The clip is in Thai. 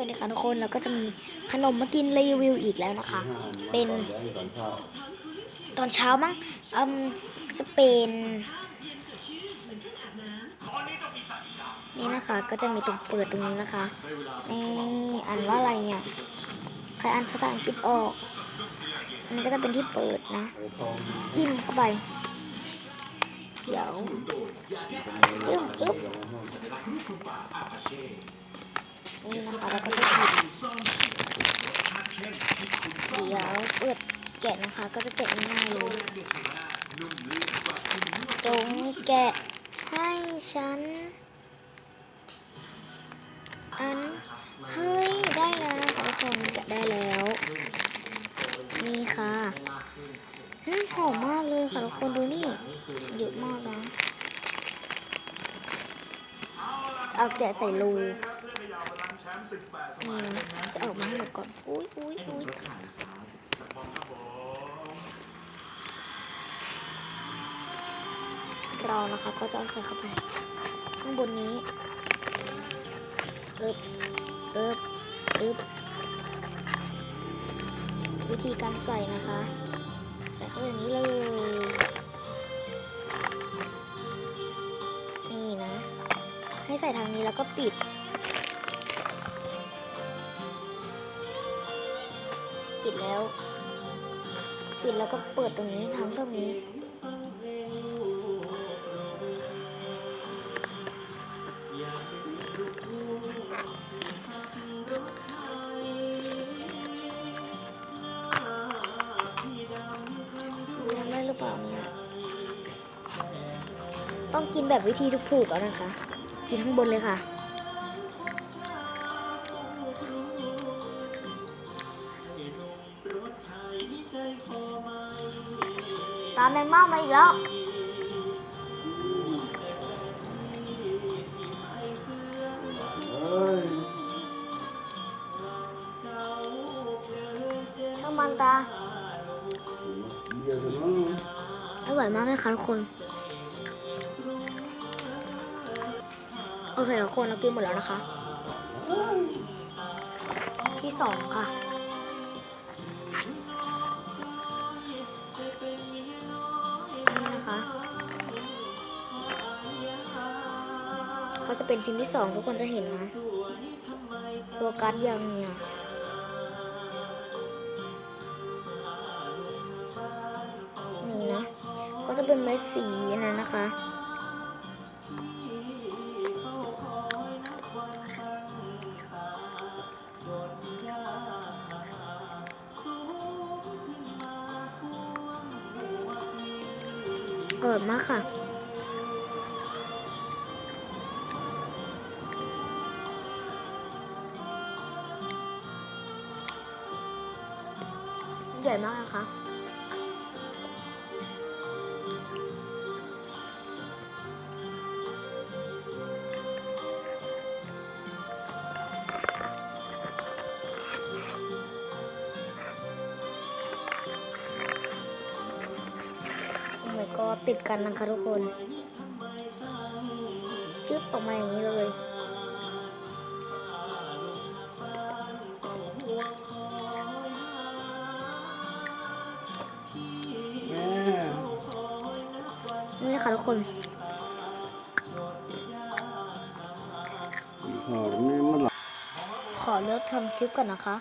วัสดีค่ะทุกคนแล้วก็จะมีขนมมากินรีวิวอีกแล้วนะคะ เป็นตอนเช้ามั้งอืมจะเป็นนี่นะคะก็จะมีตรงเปิดตรงนี้นะคะนี่อ่านว่าอะไรเนี่ยใครอ่านภาษาอังกฤษออกอันนี้ก็จะเป็นที่เปิดนะ จิ้มเข้าไป เดี๋ยวอึ๊บอึ๊บ นี่นะคะแล้วก็จะปิดเดี๋ยวเปิดแกะนะคะ ก็จะแกะง่ายๆเลยจงแกะให้ฉัน อันเฮ้ยได้แล้วนะคะทุกคนแกะได้แล้ว นี่ค่ะอืมหอมมากเลยค่ะทุกคนดูนี่เยอะมากนะเอาแกะใส่รู นี่นะจะออกมาให้หมดก่อน อุ้ยอุ้ยอุ้ยเรานะคะก็จะเอาใส่เข้าไปข้างบนนี้เอิบเอิบเอิบวิธีการใส่นะคะ ใส่เข้าไปอย่างนี้เลย นี่นะ ให้ใส่ทางนี้แล้วก็ปิด ปิดแล้ว ปิดแล้วก็เปิดตรงนี้ทางช่องนี้ ทำได้หรือเปล่าเนี่ย ต้องกินแบบวิธีถูกๆแล้วนะคะ กินข้างบนเลยค่ะ ตามแมงเม่ามาอีกแล้วช่างมันตาอร่อยมากเลยค่ะทุกคน โอเคทุกคนเรากินหมดแล้วนะคะ ที่สองค่ะ ก็จะเป็นชิ้นที่สองทุกคนจะเห็นนะโฟกัสยังเนี่ยนี่นะ ก็จะเป็นเม็ดสีนั้นนะคะอร่อยมากค่ะ ใหญ่มากนะคะโอ้ my god ติดกันนะคะทุกคนจึ๊บออกมาอย่างนี้เลย คะทุกคนหอมนี่มันหลับขอเลิกทำคลิปก่อนนะคะ